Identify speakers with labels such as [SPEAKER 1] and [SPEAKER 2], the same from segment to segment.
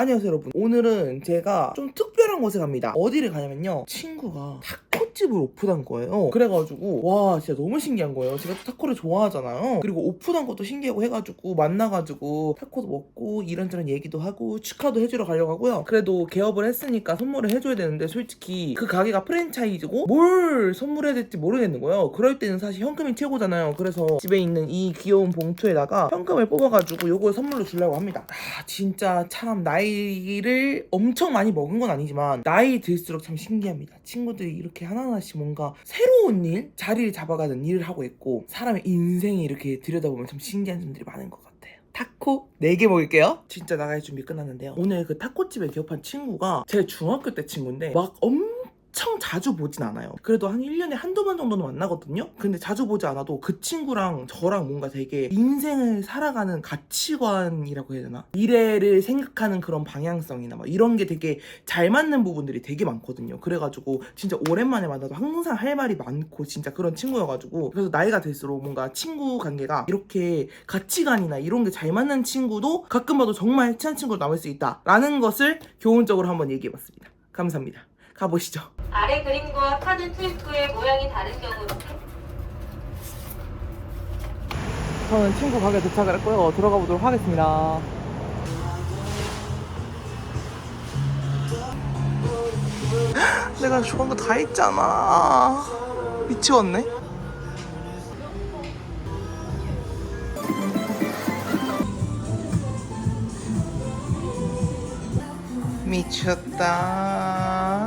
[SPEAKER 1] 안녕하세요 여러분. 오늘은 제가 좀 특별한 곳에 갑니다. 어디를 가냐면요. 친구가 타코 집을 오픈한 거예요. 그래가지고 와 진짜 너무 신기한 거예요. 제가 또 타코를 좋아하잖아요. 그리고 오픈한 것도 신기하고 해가지고 만나가지고 타코도 먹고 이런저런 얘기도 하고 축하도 해주러 가려고 하고요. 그래도 개업을 했으니까 선물을 해줘야 되는데 솔직히 그 가게가 프랜차이즈고 뭘 선물해야 될지 모르겠는 거예요. 그럴 때는 사실 현금이 최고잖아요. 그래서 집에 있는 이 귀여운 봉투에다가 현금을 뽑아가지고 요걸 선물로 주려고 합니다. 아 진짜 참 나이를 엄청 많이 먹은 건 아니지만 나이 들수록 참 신기합니다. 친구들이 이렇게 하나 하나씩 뭔가 새로운 일 자리를 잡아가는 일을 하고 있고 사람의 인생이 이렇게 들여다보면 참 신기한 점들이 많은 것 같아요 타코 4개 먹을게요. 진짜 나갈 준비 끝났는데요. 오늘 그 타코집에 개업한 친구가 제 중학교 때 친구인데 막 엄청 자주 보진 않아요. 그래도 한 1년에 한두 번 정도는 만나거든요. 근데 자주 보지 않아도 그 친구랑 저랑 뭔가 되게 인생을 살아가는 가치관이라고 해야 되나? 미래를 생각하는 그런 방향성이나 막 이런 게 되게 잘 맞는 부분들이 되게 많거든요. 그래가지고 진짜 오랜만에 만나도 항상 할 말이 많고 진짜 그런 친구여가지고 그래서 나이가 들수록 뭔가 친구 관계가 이렇게 가치관이나 이런 게 잘 맞는 친구도 가끔 봐도 정말 친한 친구로 남을 수 있다라는 것을 교훈적으로 한번 얘기해봤습니다. 감사합니다. 가보시죠.
[SPEAKER 2] 아래 그림과 카드 트리프의 모양이 다른 경우는
[SPEAKER 1] 저는 친구 가게 도착을 했고요. 들어가 보도록 하겠습니다. 내가 좋아하는 거 다 있잖아. 미치겠네. 미쳤다.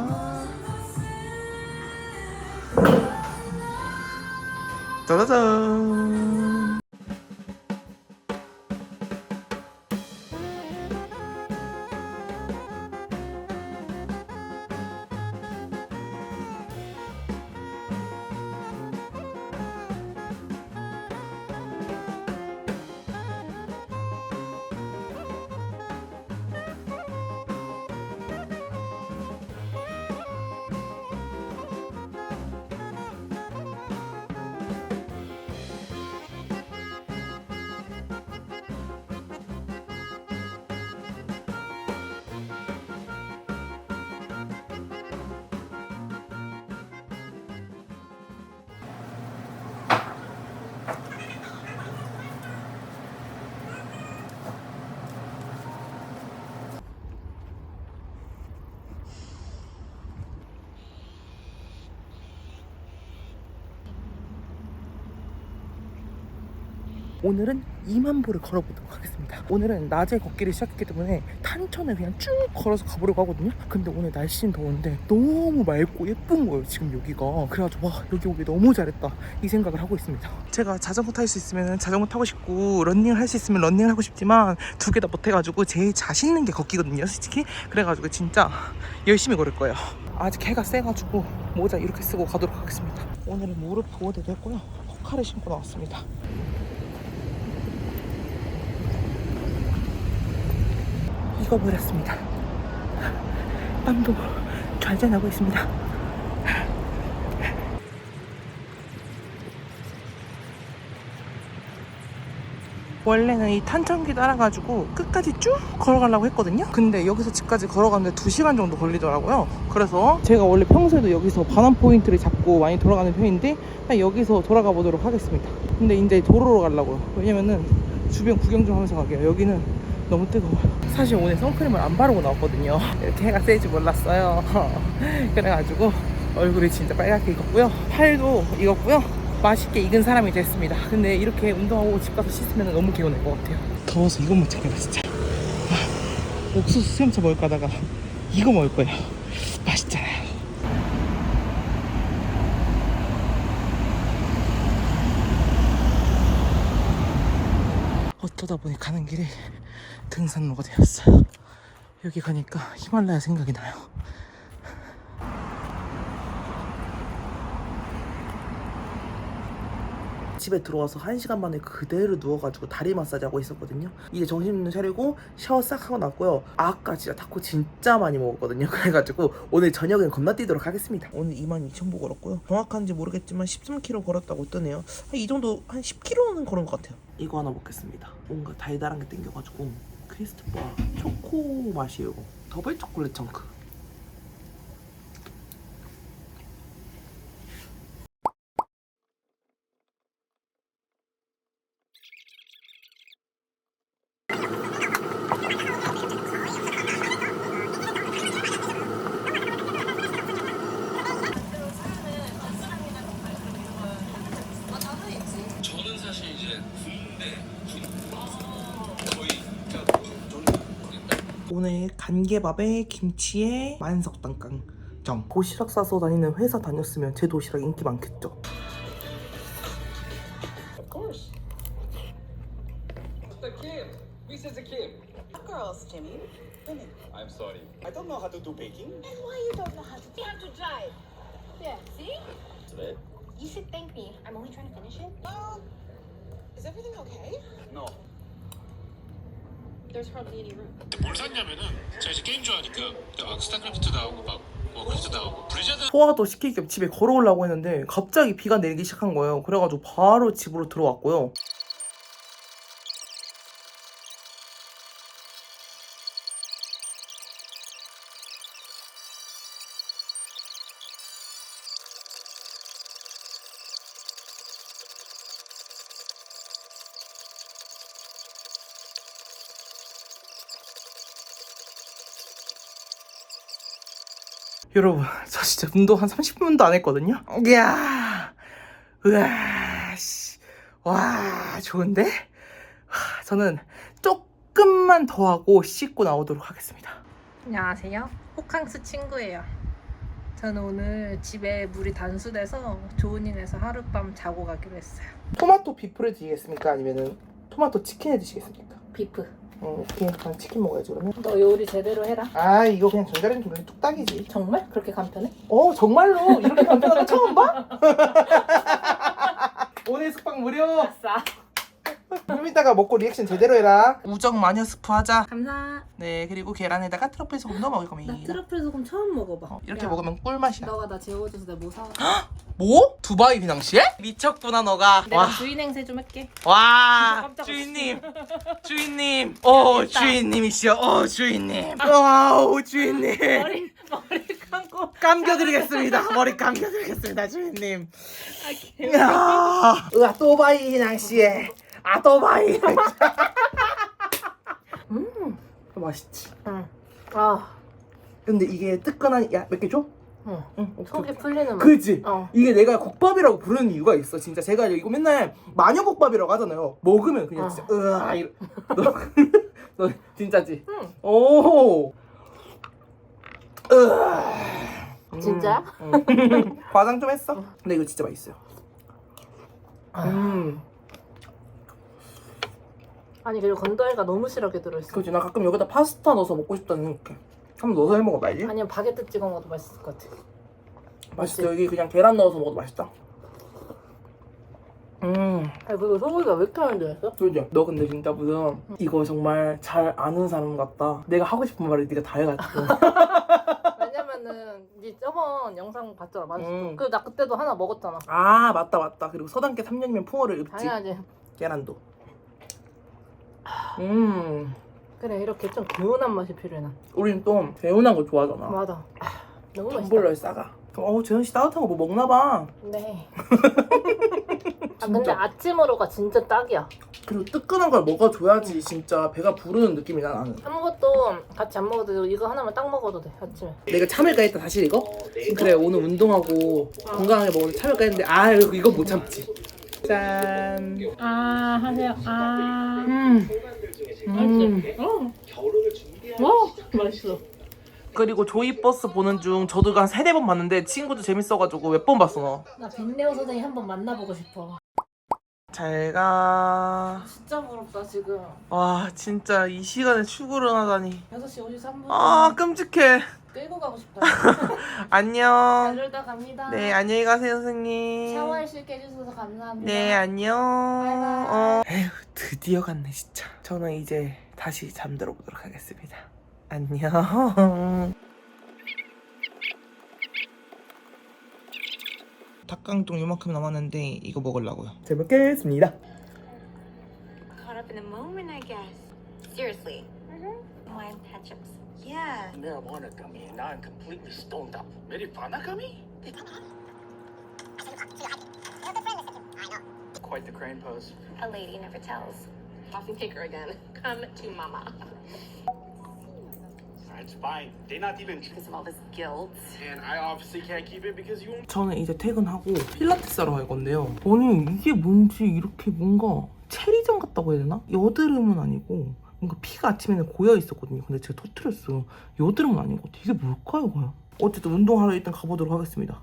[SPEAKER 1] 짜자잔. 오늘은 2만 보를 걸어보도록 하겠습니다. 오늘은 낮에 걷기를 시작했기 때문에 탄천을 그냥 쭉 걸어서 가보려고 하거든요. 근데 오늘 날씨는 더운데 너무 맑고 예쁜 거예요, 지금 여기가. 그래가지고 와, 여기 오기 너무 잘했다. 이 생각을 하고 있습니다. 제가 자전거 탈 수 있으면 자전거 타고 싶고 런닝을 할 수 있으면 런닝을 하고 싶지만 두 개 다 못해가지고 제일 자신 있는 게 걷기거든요, 솔직히. 그래가지고 진짜 열심히 걸을 거예요. 아직 해가 세가지고 모자 이렇게 쓰고 가도록 하겠습니다. 오늘은 무릎 보호대도 했고요. 호카를 신고 나왔습니다. 익어버렸습니다. 땀도 좌전하고 있습니다. 원래는 이 탄천기 따라가지고 끝까지 쭉 걸어가려고 했거든요. 근데 여기서 집까지 걸어가는데 2시간 정도 걸리더라고요. 그래서 제가 원래 평소에도 여기서 반환 포인트를 잡고 많이 돌아가는 편인데 여기서 돌아가 보도록 하겠습니다. 근데 이제 도로로 가려고요. 왜냐면은 주변 구경 좀 하면서 가게요. 여기는 너무 뜨거워요. 사실 오늘 선크림을 안 바르고 나왔거든요. 이렇게 해가 세지 몰랐어요. 그래가지고 얼굴이 진짜 빨갛게 익었고요. 팔도 익었고요. 맛있게 익은 사람이 됐습니다. 근데 이렇게 운동하고 집 가서 씻으면 너무 개운할 것 같아요. 더워서 못 참겠다 진짜. 아, 옥수수 수염차 먹을까 하다가 이거 먹을 거예요. 어쩌다 보니 가는 길이 등산로가 되었어요. 여기 가니까 히말라야 생각이 나요. 집에 들어와서 한 시간 만에 그대로 누워가지고 다리 마사지 하고 있었거든요. 이제 정신 차리고 샤워 싹 하고 났고요. 아까 진짜 타코 진짜 많이 먹었거든요. 그래가지고 오늘 저녁은 건너뛰도록 하겠습니다. 오늘 22,000보 걸었고요. 정확한지 모르겠지만 13km 걸었다고 뜨네요. 한 이 정도 한 10km는 걸은 것 같아요. 이거 하나 먹겠습니다. 뭔가 달달한 게 땡겨가지고 크리스토퍼 초코 맛이에요. 더블 초콜릿 청크.
[SPEAKER 3] 저는 사실 이제 군대 군 거의 그러니까
[SPEAKER 1] 간개밥에 김치에 만석단깡정 도시락 싸서 다니는 회사 다녔으면 제 도시락 인기 많겠죠
[SPEAKER 4] Of course. The Kim. We says the Kim.
[SPEAKER 5] Girls, Jimmy. Women.
[SPEAKER 3] I'm sorry.
[SPEAKER 5] I don't know how to do baking.
[SPEAKER 6] And why you don't know how to? You have to drive. Yeah. See?
[SPEAKER 3] 왜?
[SPEAKER 6] You should thank me. I'm only trying to finish it.
[SPEAKER 5] Oh. Is everything okay?
[SPEAKER 3] No.
[SPEAKER 6] There's hardly any room.
[SPEAKER 7] 뭘 샀냐면은 제가 이제 게임 좋아하니까 막 스타크래프트 나오고 막 나오고 브리자드
[SPEAKER 1] 소화도 시킬 겸 집에 걸어오려고 했는데 갑자기 비가 내리기 시작한 거예요 그래가지고 바로 집으로 들어왔고요 여러분 저 진짜 운동 한 30분도 안 했거든요 이야 으아 씨. 와 좋은데 와, 저는 조금만 더 하고 씻고 나오도록 하겠습니다
[SPEAKER 8] 안녕하세요. 호캉스 친구예요. 저는 오늘 집에 물이 단수돼서 조은인에서 하룻밤 자고 가기로 했어요.
[SPEAKER 1] 토마토 비프를 드시겠습니까 아니면은 토마토 치킨을 드시겠습니까
[SPEAKER 8] 비프.
[SPEAKER 1] 어 오케이 그냥 치킨 먹어야지 그러면
[SPEAKER 8] 너 요리 제대로 해라.
[SPEAKER 1] 아 이거 그냥 전자레인지 돌리면 뚝딱이지
[SPEAKER 8] 정말? 그렇게 간편해?
[SPEAKER 1] 어 정말로 이렇게 간편한 거 처음 봐? 오늘 숙박 무료
[SPEAKER 8] 아싸.
[SPEAKER 1] 좀 이따가 먹고 리액션 제대로 해라. 우정 마녀 스프 하자.
[SPEAKER 8] 감사.
[SPEAKER 1] 네 그리고 계란에다가 트러플 소금 넣어 먹을
[SPEAKER 8] 나
[SPEAKER 1] 겁니다.
[SPEAKER 8] 트러플 소금 처음 먹어봐.
[SPEAKER 1] 어, 이렇게
[SPEAKER 8] 야,
[SPEAKER 1] 먹으면 꿀맛이야.
[SPEAKER 8] 너가 나 재워줘서 내가 뭐 사?
[SPEAKER 1] 뭐? 두바이 비낭시에? 미쳤구나 너가.
[SPEAKER 8] 내가
[SPEAKER 1] 와,
[SPEAKER 8] 주인 행세 좀 할게.
[SPEAKER 1] 와
[SPEAKER 8] 깜짝
[SPEAKER 1] 주인님. 주인님. 오 주인님이시여. 오 주인님. 와우 주인님.
[SPEAKER 8] 머리 머리 감고.
[SPEAKER 1] 감겨드리겠습니다. 머리 감겨드리겠습니다 주인님.
[SPEAKER 8] 아, 개.
[SPEAKER 1] 으아 또바이 비낭시에 아 또바이 음 맛있지
[SPEAKER 8] 응. 아,
[SPEAKER 1] 근데 이게 뜨끈한 야 몇 개 줘?
[SPEAKER 8] 응.
[SPEAKER 1] 응.
[SPEAKER 8] 속이 풀리는 맛.
[SPEAKER 1] 그지?
[SPEAKER 8] 어.
[SPEAKER 1] 이게 내가 국밥이라고 부르는 이유가 있어. 진짜 제가 이거 맨날 마녀 국밥이라고 하잖아요. 먹으면 그냥
[SPEAKER 8] 어.
[SPEAKER 1] 진짜 으아 이러. 너, 너 진짜지?
[SPEAKER 8] 응.
[SPEAKER 1] 오. 으아. 음,
[SPEAKER 8] 진짜야?
[SPEAKER 1] 음. 과장 좀 했어? 근데 이거 진짜 맛있어요.
[SPEAKER 8] 아.
[SPEAKER 1] 음.
[SPEAKER 8] 아니 그리고 건더기가 너무 실하게 들어있어.
[SPEAKER 1] 그지? 나 가끔 여기다 파스타 넣어서 먹고 싶다는 생각해. 한번 넣어서 해 먹어봐야지.
[SPEAKER 8] 아니면 바게트 찍어 먹어도 맛있을 것 같아.
[SPEAKER 1] 맛있어. 여기 그냥 계란 넣어서 먹어도 맛있다. 음.
[SPEAKER 8] 아니 그리고 소고기가 왜 이렇게 많이 들어있어?
[SPEAKER 1] 그죠? 너 근데 진짜 무슨 이거 정말 잘 아는 사람 같다. 내가 하고 싶은 말을 네가 다 해가지고.
[SPEAKER 8] 왜냐면은 네 저번 영상 봤잖아 맛있어.
[SPEAKER 1] 음.
[SPEAKER 8] 그나 그때도 하나 먹었잖아.
[SPEAKER 1] 아 맞다 맞다. 그리고 서당계 3년이면 풍어를 읊지.
[SPEAKER 8] 당연하지.
[SPEAKER 1] 계란도. 음.
[SPEAKER 8] 그래 이렇게 좀 개운한 맛이 필요해 난.
[SPEAKER 1] 우린 또 개운한 거 좋아하잖아.
[SPEAKER 8] 맞아. 아, 너무 맛있다.
[SPEAKER 1] 텀블러에 싸가. 어 재현 씨 따뜻한 거 뭐 먹나 봐.
[SPEAKER 8] 네. 아 근데
[SPEAKER 1] 진짜.
[SPEAKER 8] 아침으로가 진짜 딱이야.
[SPEAKER 1] 그리고 뜨끈한 걸 먹어줘야지 진짜 배가 부르는 느낌이야 나는.
[SPEAKER 8] 아무것도 같이 안 먹어도 돼. 이거 하나만 딱 먹어도 돼 아침에.
[SPEAKER 1] 내가 참을까 했다 사실 이거? 그래 오늘 운동하고 건강하게 먹으면 참을까 했는데 아 이거 이거 못 참지. 짠.
[SPEAKER 8] 아 하세요. 아.
[SPEAKER 1] 음.
[SPEAKER 8] 맛있지? 어. 어 맛있어.
[SPEAKER 1] 그리고 조이버스 보는 중 저도 한 세네 번 봤는데 친구도 재밌어가지고 몇 번 봤어 너.
[SPEAKER 8] 나 빈네오 선생님 한번 만나보고 싶어.
[SPEAKER 1] 잘가.
[SPEAKER 8] 진짜 부럽다 지금.
[SPEAKER 1] 와 진짜 이 시간에 출근을 하다니.
[SPEAKER 8] 6시 53분.
[SPEAKER 1] 아 끔찍해.
[SPEAKER 8] 끌고 가고 싶다.
[SPEAKER 1] 안녕.
[SPEAKER 8] 잘 놀다 갑니다.
[SPEAKER 1] 네 안녕히 가세요 선생님.
[SPEAKER 8] 샤워할 수 있게 해주셔서 감사합니다.
[SPEAKER 1] 네 안녕.
[SPEAKER 8] 바이바이.
[SPEAKER 1] 어. 에휴 드디어 갔네 진짜. 저는 이제 다시 잠들어 보도록 하겠습니다. 안녕. 닭강정 요만큼 남았는데 이거 먹으려고요. 잘 먹겠습니다.
[SPEAKER 2] Caught up in the moment, I guess. Seriously, Wine ketchups.
[SPEAKER 5] Yeah.
[SPEAKER 3] marijuana gummy and now I'm completely stoned up. Marijuana gummy? Quite the crane pose.
[SPEAKER 2] A lady never tells. Coffee maker again. Come to mama.
[SPEAKER 3] It's fine. They're not even.
[SPEAKER 2] Because of all this guilt.
[SPEAKER 3] And I obviously can't keep it because you won't.
[SPEAKER 1] 저는 이제 퇴근하고 필라테스 하러 갈 건데요. 아니 이게 뭔지 이렇게 뭔가 체리장 같다고 해야 되나? 여드름은 아니고 뭔가 피가 아침에는 고여 있었거든요. 근데 제가 터트렸어요. 여드름은 아닌 것 같아. 이게 뭘까요, 과연? 어쨌든 운동하러 일단 가보도록 하겠습니다.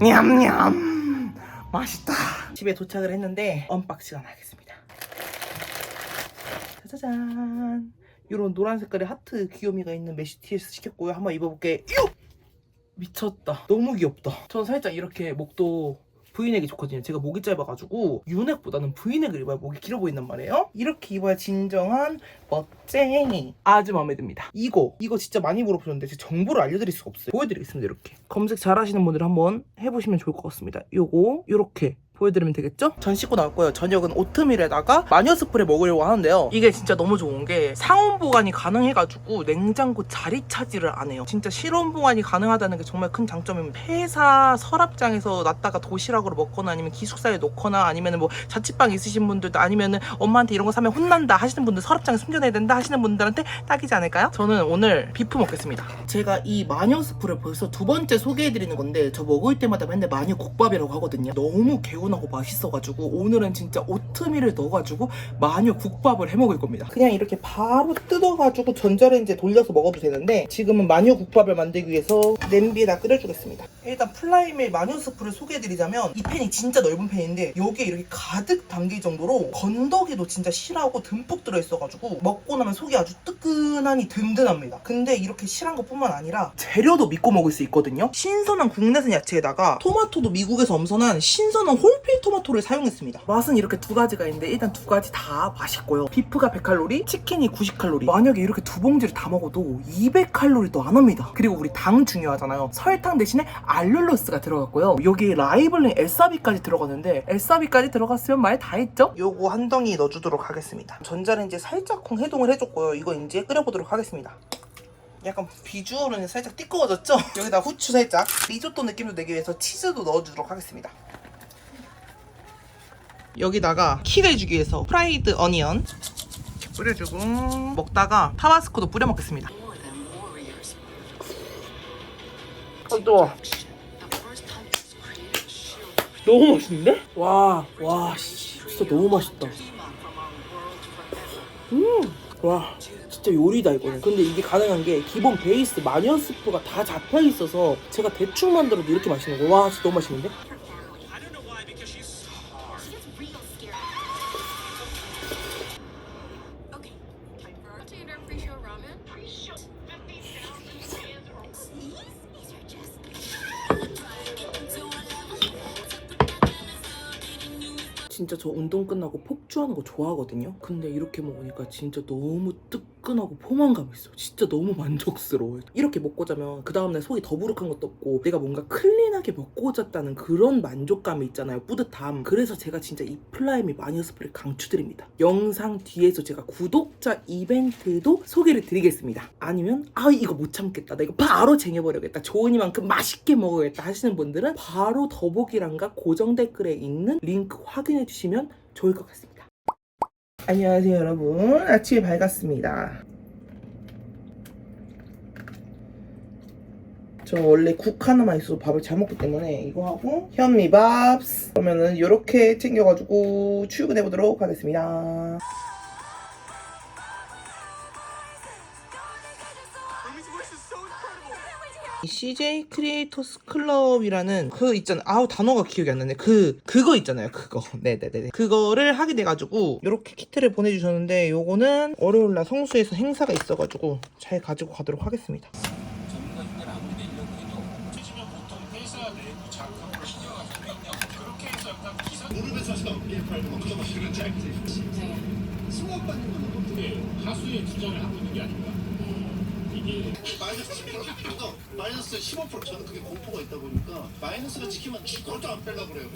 [SPEAKER 1] 냠냠. 맛있다. 집에 도착을 했는데 언박싱을 하겠습니다. 짜자잔. 이런 노란 색깔의 하트 귀요미가 있는 메시 티에서 시켰고요. 한번 입어볼게요 미쳤다. 너무 귀엽다. 전 살짝 이렇게 목도 브이넥이 좋거든요. 제가 목이 짧아가지고 유넥보다는 브이넥을 입어야 목이 길어 보인단 말이에요. 이렇게 입어야 진정한 멋쟁이. 아주 마음에 듭니다. 이거 이거 진짜 많이 물어보셨는데 제가 정보를 알려드릴 수가 없어요. 보여드리겠습니다 이렇게. 검색 잘 하시는 분들 한번 해보시면 좋을 것 같습니다. 요거 요렇게 보여드리면 되겠죠? 전 씻고 거예요. 저녁은 오트밀에다가 마녀 스프레 먹으려고 하는데요. 이게 진짜 너무 좋은 게 상온 보관이 가능해가지고 냉장고 자리 차지를 안 해요. 진짜 실온 보관이 가능하다는 게 정말 큰 장점입니다. 회사 서랍장에서 놨다가 도시락으로 먹거나 아니면 기숙사에 놓거나 아니면 뭐 자취방 있으신 분들도 아니면 엄마한테 이런 거 사면 혼난다 하시는 분들 서랍장에 숨겨놔야 된다 하시는 분들한테 딱이지 않을까요? 저는 오늘 비프 먹겠습니다. 제가 이 마녀 스프를 벌써 두 번째 소개해드리는 건데 저 먹을 때마다 맨날 마녀 국밥이라고 하거든요. 너무 개운 하고 맛있어가지고 오늘은 진짜 오트밀을 넣어가지고 마녀 국밥을 해먹을 겁니다. 그냥 이렇게 바로 뜯어가지고 전자레인지에 돌려서 먹어도 되는데 지금은 마녀 국밥을 만들기 위해서 냄비에다 끓여주겠습니다. 일단 플라이밀 마녀 스프를 소개해드리자면 이 팬이 진짜 넓은 팬인데 여기에 이렇게 가득 담길 정도로 건더기도 진짜 실하고 듬뿍 들어있어가지고 먹고 나면 속이 아주 뜨끈하니 든든합니다. 근데 이렇게 실한 것뿐만 아니라 재료도 믿고 먹을 수 있거든요. 신선한 국내산 야채에다가 토마토도 미국에서 엄선한 신선한 홀필 토마토를 사용했습니다. 맛은 이렇게 두 가지가 있는데 일단 두 가지 다 맛있고요. 비프가 100칼로리, 치킨이 90칼로리. 만약에 이렇게 두 봉지를 다 먹어도 200칼로리도 안 합니다. 그리고 우리 당 중요하잖아요. 설탕 대신에 알룰로스가 들어갔고요. 여기 라이블린 엘사비까지 들어갔는데 엘사비까지 들어갔으면 말 다 했죠? 요거 한 덩이 넣어주도록 하겠습니다. 전자레인지에 살짝쿵 해동을 해줬고요. 이거 이제 끓여보도록 하겠습니다. 약간 비주얼은 살짝 띠꺼워졌죠? 여기다 후추 살짝 리조또 느낌도 내기 위해서 치즈도 넣어주도록 하겠습니다. 여기다가 킥을 주기 위해서 프라이드 어니언 뿌려주고 먹다가 타바스코도 뿌려 먹겠습니다. 아, 뜨거워. 너무 맛있는데? 와, 와, 씨, 진짜 너무 맛있다. 음, 와, 진짜 요리다 이거는. 근데 이게 가능한 게 기본 베이스 마녀 스프가 다 잡혀 있어서 제가 대충 만들어도 이렇게 맛있는 거. 와, 진짜 너무 맛있는데? 진짜 저 운동 끝나고 폭주하는 거 좋아하거든요. 근데 이렇게 먹으니까 진짜 너무 뜨끈하고 포만감 있어. 진짜 너무 만족스러워요. 이렇게 먹고 자면 그 다음날 속이 더부룩한 것도 없고 내가 뭔가 클린하게 먹고 잤다는 그런 만족감이 있잖아요. 뿌듯함. 그래서 제가 진짜 이 플라이미 마녀 스프를 강추드립니다. 영상 뒤에서 제가 구독자 이벤트도 소개를 드리겠습니다. 아니면 아 이거 못 참겠다. 나 이거 바로 쟁여버려야겠다. 좋으니만큼 맛있게 먹어야겠다 하시는 분들은 바로 더보기란과 고정 댓글에 있는 링크 확인해 주시면 좋을 것 같습니다. 안녕하세요 여러분. 아침이 밝았습니다. 저 원래 국 하나만 있어도 밥을 잘 먹기 때문에 이거 하고 현미밥 그러면은 이렇게 챙겨가지고 출근해 보도록 하겠습니다. CJ 크리에이터스 클럽이라는 그 있잖아요. 아우 단어가 기억이 안 나네. 그 그거 있잖아요. 그거. 네 네 네. 그거를 하게 돼 가지고 이렇게 키트를 보내 주셨는데 요거는 월요일 날 성수에서 행사가 있어 가지고 잘 가지고 가도록 하겠습니다.
[SPEAKER 7] 전문가님들 아무리 내려고 해도 최지면 보통 회사 내부 자금으로 신경을 쓰거든요. 그렇게 해서 약간 기사 네, 하수에 투자를 하고 있는 게 아닌가. 이게
[SPEAKER 9] 마이너스 10%가 마이너스 15% 저는 그게 공포가 있다 보니까 마이너스가 지키면 그것도 안 빼려고 그래요.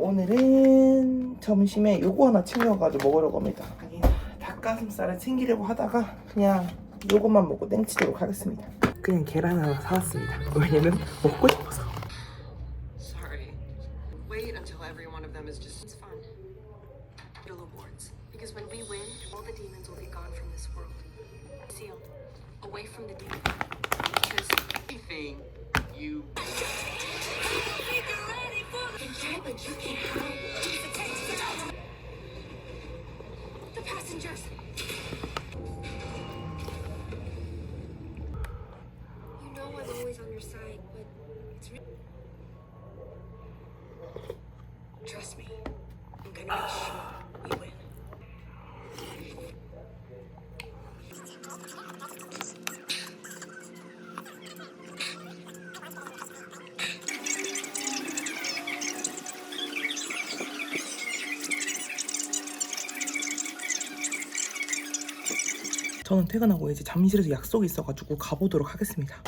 [SPEAKER 1] 오늘은 점심에 요거 하나 챙겨가지고 먹으려고 합니다. 닭가슴살을 챙기려고 하다가 그냥 요것만 먹고 땡치도록 하겠습니다. 그냥 계란 하나 사왔습니다. 왜냐면 먹고 싶어서. 저는 퇴근하고 이제 잠실에서 약속이 있어가지고 가보도록 하겠습니다.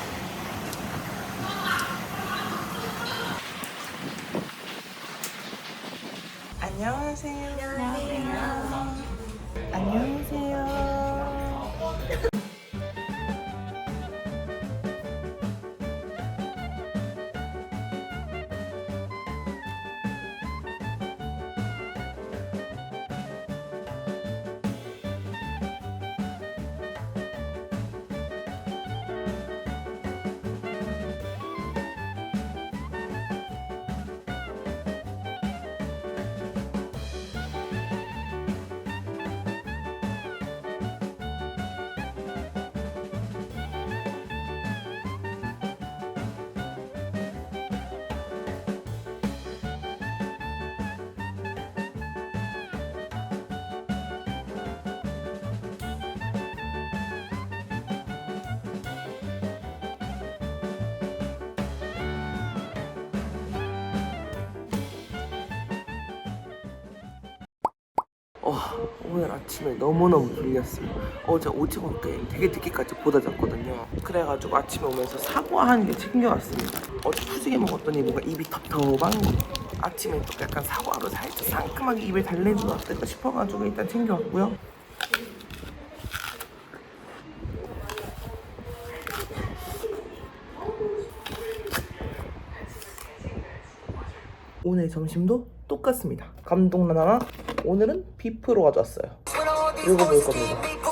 [SPEAKER 1] 어, 오늘 아침에 너무너무 졸렸어요. 어제 오징어 게임 되게 늦게까지 보다 잤거든요. 그래가지고 아침에 오면서 사과 한 개 챙겨왔습니다. 어제 푸지게 먹었더니 뭔가 입이 텁텁한 거. 아침에 또 약간 사과로 살짝 상큼하게 입에 달래주면 어떨까 싶어가지고 일단 챙겨왔고요. 오늘 점심도 똑같습니다. 감동 나나 오늘은 비프로 가져왔어요. 이거 볼 겁니다.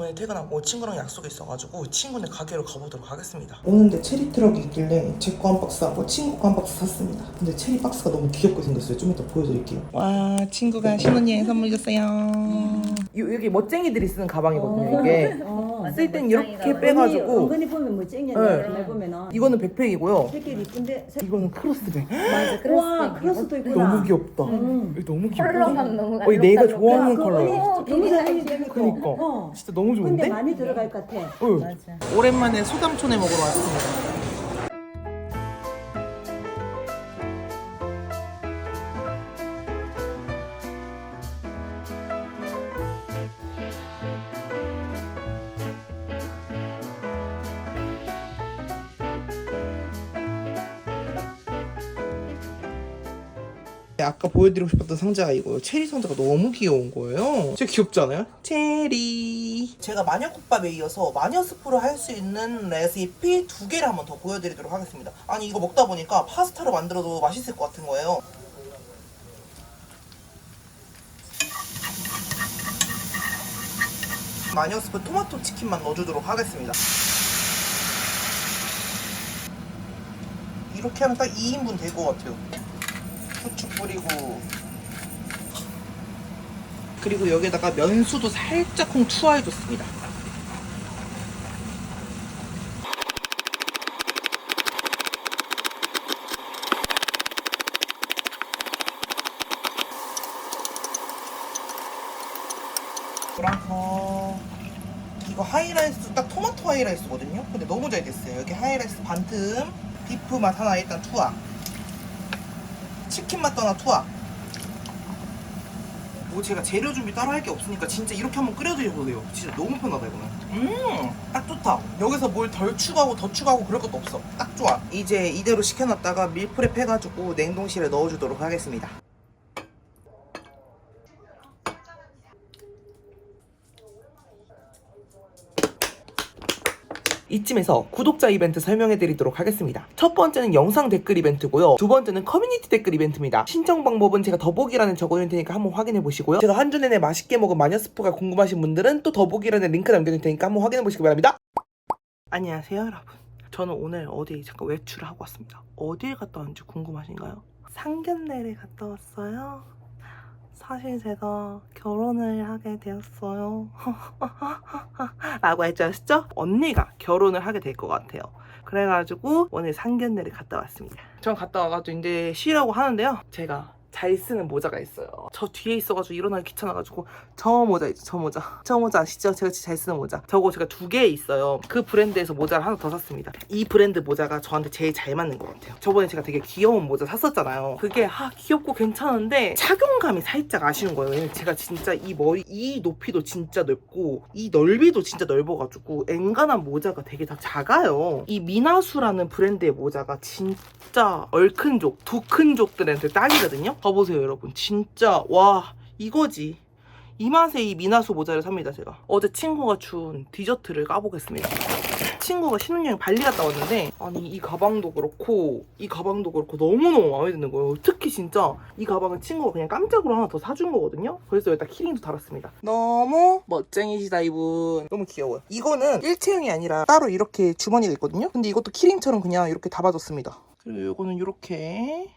[SPEAKER 1] 전 오늘 퇴근하고 친구랑 약속이 있어가지고 친구네 가게로 가보도록 하겠습니다. 오는데 체리 트럭이 있길래 제 거 한 박스 하고 친구 거 한 박스 샀습니다. 근데 체리 박스가 너무 귀엽게 생겼어요. 좀 이따 보여드릴게요. 와 친구가 신혼여행 선물 줬어요. 여기 멋쟁이들이 쓰는 가방이거든요. 이게 쓸 땐 이렇게 빼가지고
[SPEAKER 10] 은근히 보면 멋쟁이네.
[SPEAKER 1] 네.
[SPEAKER 10] 네. 보면은.
[SPEAKER 1] 이거는 백팩이고요.
[SPEAKER 10] 색깔이 이쁜데. 색-
[SPEAKER 1] 이거는 크로스백.
[SPEAKER 10] 맞아. 와 크로스도 있구나.
[SPEAKER 1] 너무 귀엽다.
[SPEAKER 10] 음.
[SPEAKER 1] 이거 너무 귀엽다.
[SPEAKER 6] 컬러감 너무
[SPEAKER 1] 거의 내가. 좋아하는
[SPEAKER 10] 그거
[SPEAKER 1] 컬러예요.
[SPEAKER 10] 어, 너무 잘 재밌고.
[SPEAKER 1] 그니까.
[SPEAKER 10] 어.
[SPEAKER 1] 진짜 너무
[SPEAKER 10] 근데
[SPEAKER 1] 좋은데?
[SPEAKER 10] 많이 들어갈 것 같아.
[SPEAKER 1] 응. 오랜만에 소담촌에 먹으러 왔습니다. 아까 보여드리고 싶었던 상자가 이거예요. 체리 상자가 너무 귀여운 거예요. 진짜 귀엽지 않아요? 체리. 제가 마녀국밥에 이어서 마녀 스프로 할 수 있는 레시피 두 개를 한번 더 보여드리도록 하겠습니다. 아니 이거 먹다 보니까 파스타로 만들어도 맛있을 것 같은 거예요. 마녀 스프 토마토 치킨만 넣어주도록 하겠습니다. 이렇게 하면 딱 2인분 될 것 같아요. 후추 뿌리고 그리고 여기다가 면수도 살짝쿵 투하해줬습니다. 그래서 이거 하이라이스 딱 토마토 하이라이스거든요. 근데 너무 잘 됐어요. 여기 하이라이스 반틈 비프 맛 하나 일단 투하 치킨 맛 하나 투하. 뭐 제가 재료 준비 따로 할 게 없으니까 진짜 이렇게 한번 끓여드려도 돼요. 진짜 너무 편하다 이거는. 음딱 좋다. 여기서 뭘 덜 추가하고 더 추가하고 그럴 것도 없어. 딱 좋아. 이제 이대로 식혀놨다가 밀프렙 해가지고 냉동실에 넣어주도록 하겠습니다 이쯤에서 구독자 이벤트 설명해 드리도록 하겠습니다. 첫 번째는 영상 댓글 이벤트고요. 두 번째는 커뮤니티 댓글 이벤트입니다. 신청 방법은 제가 더보기란에 적어놓을 테니까 한번 확인해 보시고요. 제가 한 주 내내 맛있게 먹은 마녀스프가 궁금하신 분들은 또 더보기란에 링크 남겨놓을 테니까 한번 확인해 보시기 바랍니다. 안녕하세요 여러분. 저는 오늘 어디 잠깐 외출을 하고 왔습니다. 어딜 갔다 왔는지 궁금하신가요? 상견례를 갔다 왔어요. 사실 제가 결혼을 하게 되었어요. 라고 했죠? 언니가 결혼을 하게 될 것 같아요. 그래가지고 오늘 상견례를 갔다 왔습니다. 전 갔다 와가지고 이제 쉬라고 하는데요. 제가 잘 쓰는 모자가 있어요. 저 뒤에 있어가지고 일어나기 귀찮아가지고 저 모자 있죠, 저 모자. 저 모자 아시죠? 제가 잘 쓰는 모자. 저거 제가 두 개 있어요. 그 브랜드에서 모자를 하나 더 샀습니다. 이 브랜드 모자가 저한테 제일 잘 맞는 것 같아요. 저번에 제가 되게 귀여운 모자 샀었잖아요. 그게 아 귀엽고 괜찮은데 착용감이 살짝 아쉬운 거예요. 왜냐면 제가 진짜 이 머리 이 높이도 진짜 넓고 이 넓이도 진짜 넓어가지고 엔간한 모자가 되게 다 작아요. 이 미나수라는 브랜드의 모자가 진짜 얼큰족, 두큰족들한테 딱이거든요. 봐보세요, 여러분. 진짜 와 이거지. 이 맛에 이 미나수 모자를 삽니다, 제가. 어제 친구가 준 디저트를 까보겠습니다. 친구가 신혼여행 발리 갔다 왔는데 아니 이 가방도 그렇고 이 가방도 그렇고 너무너무 마음에 드는 거예요. 특히 진짜 이 가방은 친구가 그냥 깜짝으로 하나 더 사준 거거든요. 그래서 여기다 키링도 달았습니다. 너무 멋쟁이시다 이분. 너무 귀여워요. 이거는 일체형이 아니라 따로 이렇게 주머니가 있거든요. 근데 이것도 키링처럼 그냥 이렇게 담아줬습니다. 그리고 이거는 이렇게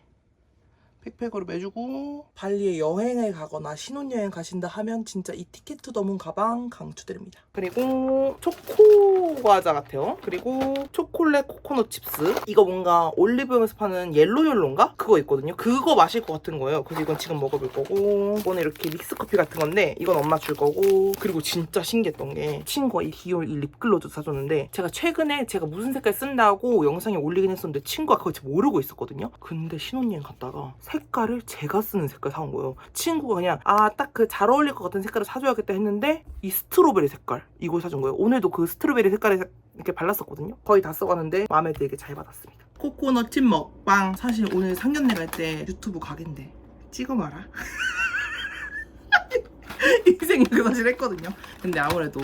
[SPEAKER 1] 백팩으로 매주고 발리에 여행을 가거나 신혼여행 가신다 하면 진짜 이 티켓트 넘은 가방 강추드립니다. 그리고 초코 과자 같아요. 그리고 초콜릿 코코넛 칩스. 이거 뭔가 올리브영에서 파는 옐로옐로인가? 그거 있거든요. 그거 마실 것 같은 거예요. 그래서 이건 지금 먹어볼 거고 이거는 이렇게 믹스커피 같은 건데 이건 엄마 줄 거고 그리고 진짜 신기했던 게 친구가 이 디올 이 립글로즈 사줬는데 제가 최근에 제가 무슨 색깔 쓴다고 영상에 올리긴 했었는데 친구가 그걸 잘 모르고 있었거든요. 근데 신혼여행 갔다가 색깔을 제가 쓰는 색깔 사온 거예요. 친구가 그냥 아 딱 그 잘 어울릴 것 같은 색깔을 사줘야겠다 했는데 이 스트로베리 색깔 이걸 사준 거예요. 오늘도 그 스트로베리 색깔을 이렇게 발랐었거든요. 거의 다 써가는데 마음에 들게 잘 받았습니다. 코코넛 칩 먹방 사실 오늘 상견례 갈 때 유튜브 가게인데 찍어 마라. 이 생각을 사실 했거든요. 근데 아무래도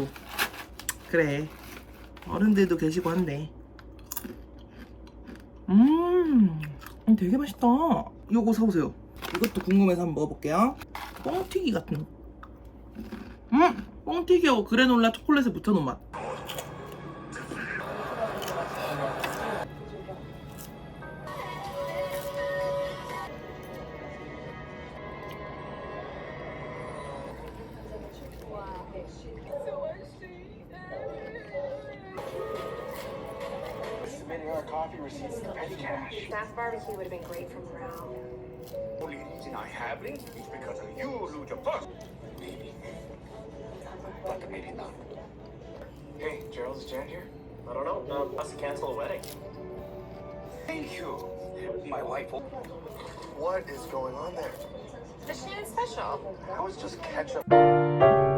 [SPEAKER 1] 그래 어른들도 계시고 한데 음 되게 맛있다. 요거 사보세요. 이것도 궁금해서 한번 먹어볼게요. 뻥튀기 같은 거. 음! 뻥튀기하고 그래놀라 초콜릿에 묻혀놓은 맛.
[SPEAKER 3] Submitting our coffee receipts to petty cash.
[SPEAKER 11] Staff barbecue would have been great from around.
[SPEAKER 3] Only reason I haven't is because of you, Lucha Bus. Maybe. But maybe not. Hey, Gerald's is here? I don't know. No, must cancel a wedding. Thank you. My wife. What is going on there?
[SPEAKER 11] The Shan special.
[SPEAKER 3] I was just ketchup.